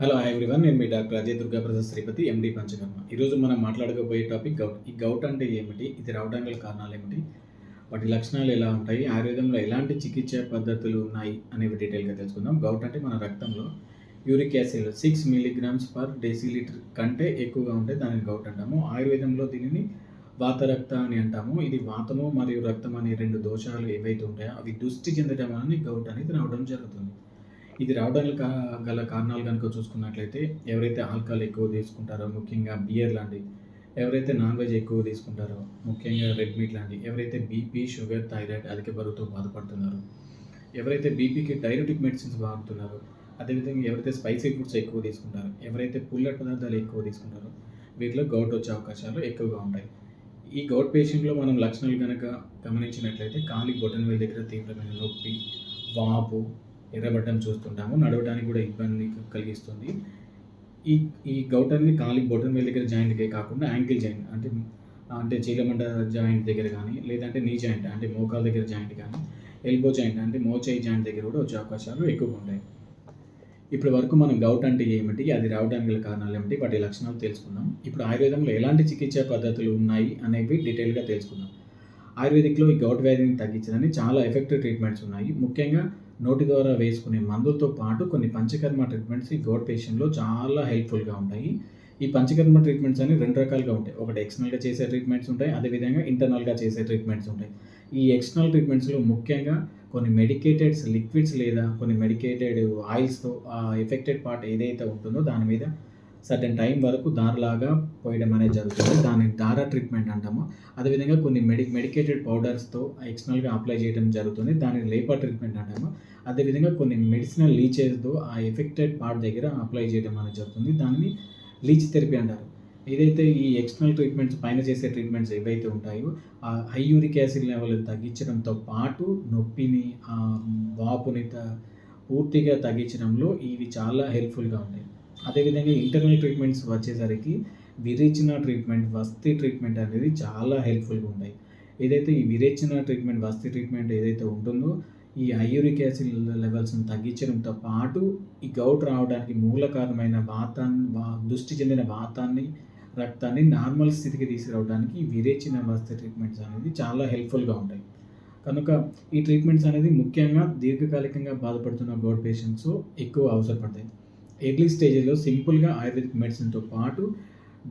Hello everyone నేను మీ doctor Ajay Durga Prasad Sripathi MD Panchakarma. ఈరోజు మనం మాట్లాడకపోయే టాపిక్ గౌట్ ఈ గౌట్ అంటే ఏమిటి? ఇది రావడానికి గల కారణాలు ఏమిటి? వాటి లక్షణాలు ఎలా ఉంటాయి? ఆయుర్వేదంలో ఎలాంటి చికిత్స పద్ధతులు ఉన్నాయి? అనేవి డీటెయిల్గా తెలుసుకుందాం. గౌట్ అంటే మన రక్తంలో uric acid six milligrams per decilitre కంటే ఎక్కువగా ఉంటే దానిని గౌట్ అంటాము. ఆయుర్వేదంలో దీనిని వాత రక్త అని అంటాము. ఇది వాతము మరియు రక్తం అనే రెండు దోషాలు ఏవైతే ఉంటాయో అవి దుష్టి చెందడం అనేది గౌట్ అనేది రావడం జరుగుతుంది. ఇది రావడానికి గల కారణాలు కనుక చూసుకున్నట్లయితే ఎవరైతే ఆల్కహాల్ ఎక్కువ తీసుకుంటారో ముఖ్యంగా బియర్ లాంటి ఎవరైతే నాన్ వెజ్ ఎక్కువ తీసుకుంటారో ముఖ్యంగా రెడ్ మీట్ లాంటి ఎవరైతే బీపీ షుగర్ థైరాయిడ్ అధిక బరువుతో బాధపడుతున్నారో ఎవరైతే బీపీకి డైరెటిక్ మెడిసిన్స్ వాడుతున్నారో అదేవిధంగా ఎవరైతే స్పైసీ ఫుడ్స్ ఎక్కువ తీసుకుంటారో ఎవరైతే పుల్లటి పదార్థాలు ఎక్కువ తీసుకుంటారో వీటిలో గౌట్ వచ్చే అవకాశాలు ఎక్కువగా ఉంటాయి. ఈ గౌట్ పేషెంట్లో మనం లక్షణాలు కనుక గమనించినట్లయితే కాలి బొటన్ వేలు దగ్గర తీవ్రమైన నొప్పి వాపు ఎర్రబడ్డం చూస్తుంటాము. నడవడానికి కూడా ఇబ్బంది కలిగిస్తుంది. ఈ ఈ గౌట్ అనేది కాలి బొటన్ వేలు దగ్గర జాయింట్కే కాకుండా యాంకిల్ జాయింట్ అంటే అంటే చీలమండ జాయింట్ దగ్గర కానీ లేదంటే నీ జాయింట్ అంటే మోకాల దగ్గర జాయింట్ కానీ ఎల్బో జాయింట్ అంటే మోచేయి జాయింట్ దగ్గర కూడా వచ్చే అవకాశాలు ఎక్కువగా ఉంటాయి. ఇప్పటి వరకు మనం గౌట్ అంటే ఏమిటి అది రావడానికి గల కారణాలు ఏమిటి వాటి లక్షణాలు తెలుసుకుందాం. ఇప్పుడు ఆయుర్వేదంలో ఎలాంటి చికిత్సా పద్ధతులు ఉన్నాయి అనేవి డీటెయిల్గా తెలుసుకుందాం. ఆయుర్వేదిక్లో ఈ గౌట్ వ్యాధిని తగ్గించడానికి చాలా ఎఫెక్టివ్ ట్రీట్మెంట్స్ ఉన్నాయి. ముఖ్యంగా నోటి ద్వారా వేసుకునే మందులతో పాటు కొన్ని పంచకర్మ ట్రీట్మెంట్స్ ఈ గోడ్ పేషెంట్లో చాలా హెల్ప్ఫుల్గా ఉంటాయి. ఈ పంచకర్మ ట్రీట్మెంట్స్ అని రెండు రకాలుగా ఉంటాయి. ఒకటి ఎక్స్టర్నల్గా చేసే ట్రీట్మెంట్స్ ఉంటాయి. అదేవిధంగా ఇంటర్నల్గా చేసే ట్రీట్మెంట్స్ ఉంటాయి. ఈ ఎక్స్టర్నల్ ట్రీట్మెంట్స్లో ముఖ్యంగా కొన్ని మెడికేటెడ్స్ లిక్విడ్స్ లేదా కొన్ని మెడికేటెడ్ ఆయిల్స్తో ఎఫెక్టెడ్ పార్ట్ ఏదైతే ఉంటుందో దాని మీద సర్టెన్ టైం వరకు దారలాగా పోయడం అనేది జరుగుతుంది. దాన్ని దార ట్రీట్మెంట్ అంటాము. అదేవిధంగా కొన్ని మెడి మెడికేటెడ్ పౌడర్స్తో ఎక్స్టర్నల్గా అప్లై చేయడం జరుగుతుంది. దాని లేపర్ ట్రీట్మెంట్ అంటాము. అదేవిధంగా కొన్ని మెడిసినల్ లీచెస్తో ఆ ఎఫెక్టెడ్ పార్ట్ దగ్గర అప్లై చేయడం అనేది జరుగుతుంది. దానిని లీచ్ థెరపీ అంటారు. ఏదైతే ఈ ఎక్స్టర్నల్ ట్రీట్మెంట్స్ పైన చేసే ట్రీట్మెంట్స్ ఏవైతే ఉంటాయో ఆ హై యూరిక్ యాసిడ్ లెవెల్ తగ్గించడంతో పాటు నొప్పిని ఆ వాపుని పూర్తిగా తగ్గించడంలో ఇవి చాలా హెల్ప్ఫుల్గా ఉంటాయి. అదేవిధంగా ఇంటర్నల్ ట్రీట్మెంట్స్ వచ్చేసరికి విరేచన ట్రీట్మెంట్ వస్తీ ట్రీట్మెంట్ అనేది చాలా హెల్ప్ఫుల్గా ఉంటాయి. ఏదైతే ఈ విరేచన ట్రీట్మెంట్ వస్తీ ట్రీట్మెంట్ ఏదైతే ఉంటుందో ఈ అయూరిక్ యాసిడ్ లెవెల్స్ని తగ్గించడంతో పాటు ఈ గౌట్ రావడానికి మూల కారణమైన వాతాన్ని దృష్టి చెందిన వాతాన్ని రక్తాన్ని నార్మల్ స్థితికి తీసుకురావడానికి ఈ విరేచన ట్రీట్మెంట్స్ అనేది చాలా హెల్ప్ఫుల్గా ఉంటాయి. కనుక ఈ ట్రీట్మెంట్స్ అనేది ముఖ్యంగా దీర్ఘకాలికంగా బాధపడుతున్న గౌట్ పేషెంట్స్ ఎక్కువ అవసరపడతాయి. ఎర్లీ స్టేజ్లో సింపుల్గా ఆయుర్వేదిక్ మెడిసిన్తో పాటు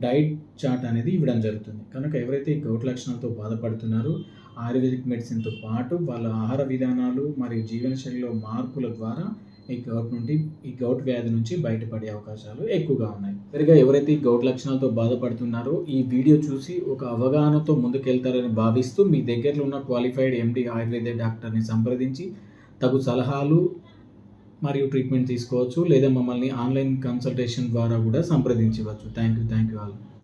డైట్ చార్ట్ అనేది ఇవ్వడం జరుగుతుంది. కనుక ఎవరైతే గౌట్ లక్షణాలతో బాధపడుతున్నారో ఆయుర్వేదిక్ మెడిసిన్తో పాటు వాళ్ళ ఆహార విధానాలు మరియు జీవనశైలిలో మార్పుల ద్వారా ఈ గౌట్ నుండి ఈ గౌట్ వ్యాధి నుంచి బయటపడే అవకాశాలు ఎక్కువగా ఉన్నాయి. సరిగా ఎవరైతే ఈ గౌట్ లక్షణాలతో బాధపడుతున్నారో ఈ వీడియో చూసి ఒక అవగాహనతో ముందుకెళ్తారని భావిస్తూ మీ దగ్గరలో ఉన్న క్వాలిఫైడ్ ఎండి ఆయుర్వేద డాక్టర్ని సంప్రదించి తగు సలహాలు మరియు ట్రీట్మెంట్ తీసుకోవచ్చు లేదా మమ్మల్ని ఆన్లైన్ కన్సల్టేషన్ ద్వారా కూడా సంప్రదించవచ్చు. Thank you thank you all